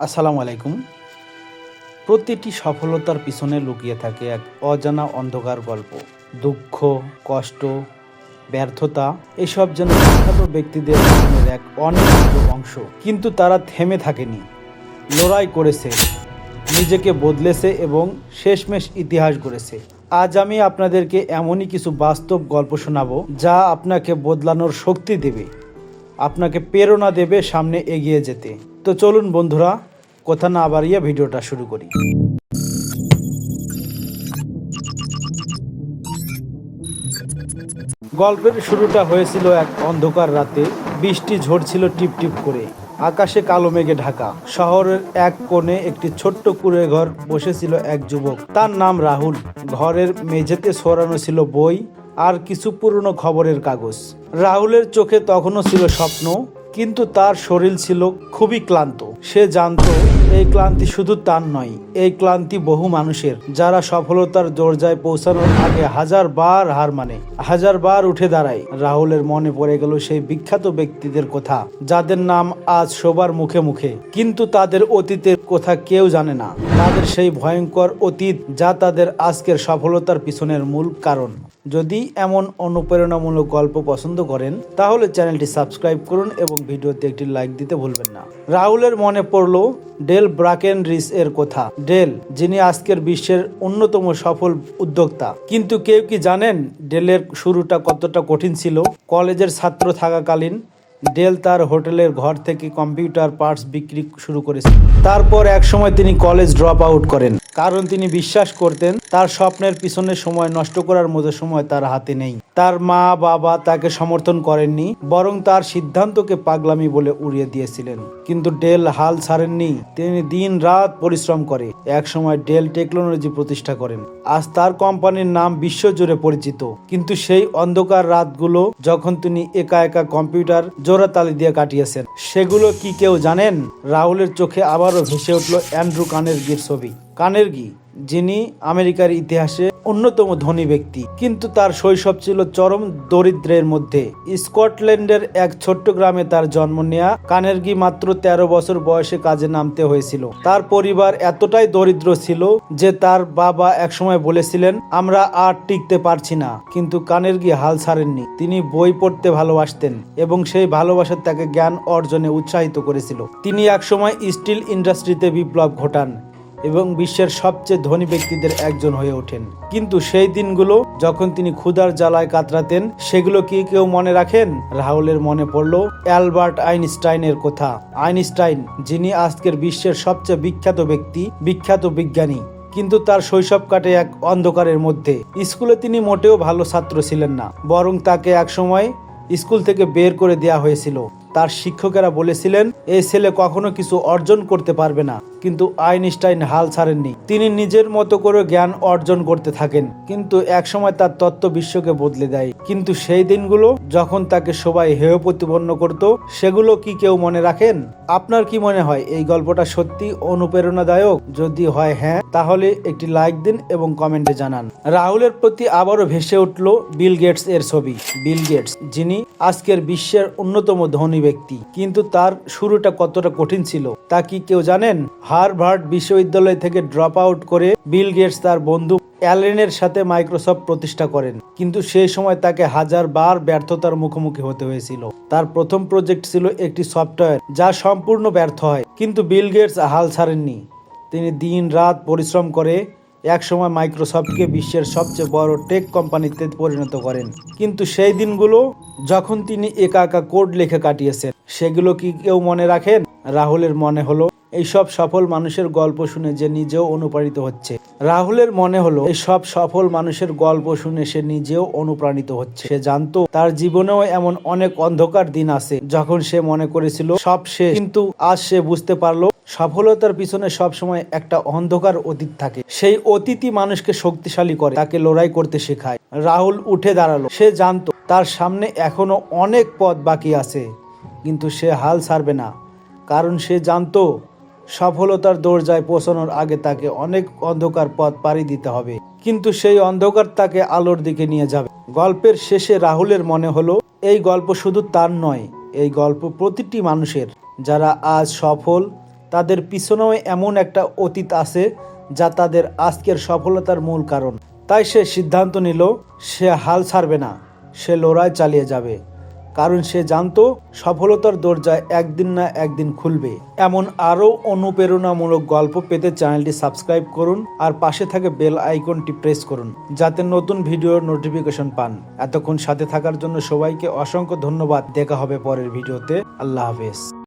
আসসালামু আলাইকুম। প্রতিটি সফলতার পিছনে লুকিয়ে থাকে এক অজানা অন্ধকার গল্প। দুঃখ, কষ্ট, ব্যর্থতা, এসব যেন বিখ্যাত ব্যক্তিদের জীবনের এক অনিবার্য অংশ। কিন্তু তারা থেমে থাকেনি। লড়াই করেছে, নিজেকে বদলেছে এবং শেষমেশ ইতিহাস গড়েছে। আজ আমি আপনাদেরকে এমনই কিছু বাস্তব গল্প শোনাবো যা আপনাকে বদলানোর শক্তি দেবে, আপনাকে প্রেরণা দেবে সামনে এগিয়ে যেতে। তো চলুন বন্ধুরা, কথা না বাড়িয়ে ভিডিওটা শুরু করি। গল্পের শুরুটা হয়েছিল এক অন্ধকার রাতে। বৃষ্টি ঝরছিল টিপ টিপ করে। আকাশে কালো মেঘে ঢাকা। শহরের এক কোণে একটি ছোট্ট কুড়ে ঘর বসেছিল এক যুবক। তার নাম রাহুল। ঘরের মেঝেতে ছড়ানো ছিল বই আর কিছু পুরনো খবরের কাগজ। রাহুলের চোখে তখনও ছিল স্বপ্ন। কিন্তু তার শরীর ছিল খুবই ক্লান্ত। সে জানত, এই ক্লান্তি শুধু তার নয়, এই ক্লান্তি বহু মানুষের, যারা সফলতার দরজায় পৌঁছানোর আগে হাজার বার হার মানে হাজার বার উঠে দাঁড়ায়। রাহুলের মনে পড়ে গেল সেই বিখ্যাত ব্যক্তিদের কথা, যাদের নাম আজ সবার মুখে মুখে, কিন্তু তাদের অতীতের কথা কেউ জানে না। তাদের সেই ভয়ঙ্কর অতীত, যা তাদের আজকের সফলতার পিছনের মূল কারণ। যদি এমন অনুপ্রেরণামূলক গল্প পছন্দ করেন, তাহলে চ্যানেলটি সাবস্ক্রাইব করুন এবং ভিডিওতে একটি লাইক দিতে ভুলবেন না। রাহুলের মনে পড়ল, ডেল ব্রাকেন রিস এর কথা। ডেল, যিনি আজকের বিশ্বের অন্যতম সফল উদ্যোক্তা। কিন্তু কেউ কি জানেন, ডেলের শুরুটা কতটা কঠিন ছিল? কলেজের ছাত্র থাকাকালীন ডেল তার হোটেলের ঘর থেকে কম্পিউটার পার্টস বিক্রি শুরু করেছিল তারপর এক সময় তিনি কলেজ ড্রপ আউট করেন। কারণ তিনি বিশ্বাস করতেন, তার স্বপ্নের পিছনে সময় নষ্ট করার মতো সময় তার হাতে নেই। তার মা, বাবা তাকে সমর্থন করেননি, বরং তার সিদ্ধান্তকে পাগলামি বলে উড়িয়ে দিয়েছিলেন। কিন্তু ডেল হাল ছাড়েননি। তিনি দিন রাত পরিশ্রম করে এক সময় ডেল টেকনোলজি প্রতিষ্ঠা করেন। আজ তার কোম্পানির নাম বিশ্বজুড়ে পরিচিত। কিন্তু সেই অন্ধকার রাতগুলো যখন তিনি একা একা কম্পিউটার জোড়াতালি দিয়ে কাটিয়েছেন। সেগুলো কি কেউ জানেন? রাহুলের চোখে আবারও ভেসে উঠল অ্যান্ড্রু কানের গির ছবি। কানের গি যিনি আমেরিকার ইতিহাসে অন্যতম ধনী ব্যক্তি। কিন্তু তার শৈশব ছিল চরম দরিদ্রের মধ্যে। স্কটল্যান্ডের এক ছোট্ট গ্রামে তার জন্ম নেয়া কানেরগি মাত্র তেরো বছর বয়সে কাজে নামতে হয়েছিল। তার পরিবার এতটাই দরিদ্র ছিল যে তার বাবা একসময় বলেছিলেন, আমরা আর টিকতে পারছি না। কিন্তু কানেরগি হাল ছাড়েননি। তিনি বই পড়তে ভালোবাসতেন এবং সেই ভালোবাসা তাকে জ্ঞান অর্জনে উৎসাহিত করেছিল। তিনি একসময় স্টিল ইন্ডাস্ট্রিতে বিপ্লব ঘটান। এবং বিশ্বের সবচেয়ে ধনী ব্যক্তিদের একজন হয়ে ওঠেন। কিন্তু সেই দিনগুলো যখন তিনি ক্ষুধার জ্বালায় কাতরাতেন, সেগুলো কি কেউ মনে রাখেন? রাহুলের মনে পড়ল অ্যালবার্ট আইনস্টাইনের কথা। আইনস্টাইন, যিনি আজকের বিশ্বের সবচেয়ে বিখ্যাত ব্যক্তি, বিখ্যাত বিজ্ঞানী, কিন্তু তার শৈশব কাটে এক অন্ধকারের মধ্যে। স্কুলে তিনি মোটেও ভালো ছাত্র ছিলেন না, বরং তাকে একসময় স্কুল থেকে বের করে দেয়া হয়েছিল। তার শিক্ষকেরা বলেছিলেন এই ছেলে কখনো কিছু অর্জন করতে পারবে না। কিন্তু আইনস্টাইন হাল ছাড়েননি। তিনি নিজের মতো করে জ্ঞান অর্জন করতে থাকেন, কিন্তু একসময় তার তত্ত্ব বিশ্বকে বদলে দেয়। কিন্তু সেই দিনগুলো যখন তাকে সবাই হেয় প্রতিপন্ন করত, সেগুলো কি কেউ মনে রাখেন? আপনার কি মনে হয়, এই গল্পটা সত্যি অনুপ্রেরণাদায়ক? যদি হয় হ্যাঁ তাহলে একটি লাইক দিন এবং কমেন্টে জানান। রাহুলের প্রতি আবারও ভেসে উঠল বিল গেটস এর ছবি। বিল গেটস, যিনি আজকের বিশ্বের অন্যতম ধনী ব্যক্তি। কিন্তু তার শুরুটা কতটা কঠিন ছিল, তা কি কেউ জানেন? হার্ভার্ড বিশ্ববিদ্যালয় থেকে ড্রপ আউট করে বিল গেটস তার বন্ধু অ্যালেনের সাথে মাইক্রোসফট প্রতিষ্ঠা করেন। কিন্তু সেই সময় তাকে হাজার বার ব্যর্থতার মুখোমুখি হতে হয়েছিল। তার প্রথম প্রজেক্ট ছিল একটি সফটওয়্যার, যা সম্পূর্ণ ব্যর্থ হয়, কিন্তু বিল গেটস হাল ছাড়েননি। তিনি দিন রাত পরিশ্রম করে একসময় মাইক্রোসফটকে বিশ্বের সবচেয়ে বড় টেক কোম্পানিতে পরিণত করেন। কিন্তু সেই দিনগুলো যখন তিনি একা একা কোড লিখে কাটিয়েছেন, সেগুলো কি কেউ মনে রাখেন? রাহুলের মনে হলো, এইসব সফল মানুষের গল্প শুনে যে নিজেও অনুপ্রাণিত হচ্ছে। রাহুলের মনে হলো এই সব সফল মানুষের গল্প শুনে সে নিজেও অনুপ্রাণিত হচ্ছে। সে জানতো, তার জীবনেও এমন অনেক অন্ধকার দিন আছে, যখন সে মনে করেছিল, সব সে কিন্তু আজ সে বুঝতে পারল, সফলতার পিছনে সবসময় একটা অন্ধকার অতীত থাকে। সেই অতীতই মানুষকে শক্তিশালী করে, তাকে লড়াই করতে শেখায়। রাহুল উঠে দাঁড়াল, সে জানতো তার সামনে এখনও অনেক পথ বাকি আছে, কিন্তু সে হাল ছাড়বে না। কারণ সে জানতো, সফলতার দরজায় পৌঁছানোর আগে তাকে অনেক অন্ধকার পথ পাড়ি দিতে হবে। কিন্তু সেই অন্ধকার তাকে আলোর দিকে নিয়ে যাবে। গল্পের শেষে রাহুলের মনে হলো, এই গল্প শুধু তার নয়, এই গল্প প্রতিটি মানুষের। যারা আজ সফল, তাদের পিছনেও এমন একটা অতীত আছে, যা তাদের আজকের সফলতার মূল কারণ। তাই সে সিদ্ধান্ত নিল, সে হাল ছাড়বে না। সে লড়াই চালিয়ে যাবে। কারণ সে জানত সফলতার দরজা একদিন না একদিন খুলবে। এমন আরও অনুপ্রেরণামূলক গল্প পেতে চ্যানেলটি সাবস্ক্রাইব করুন আর পাশে থাকে বেল আইকনটি প্রেস করুন, যাতে নতুন ভিডিওর নোটিফিকেশন পান। এতক্ষণ সাথে থাকার জন্য সবাইকে অসংখ্য ধন্যবাদ। দেখা হবে পরের ভিডিওতে। আল্লাহ হাফেজ।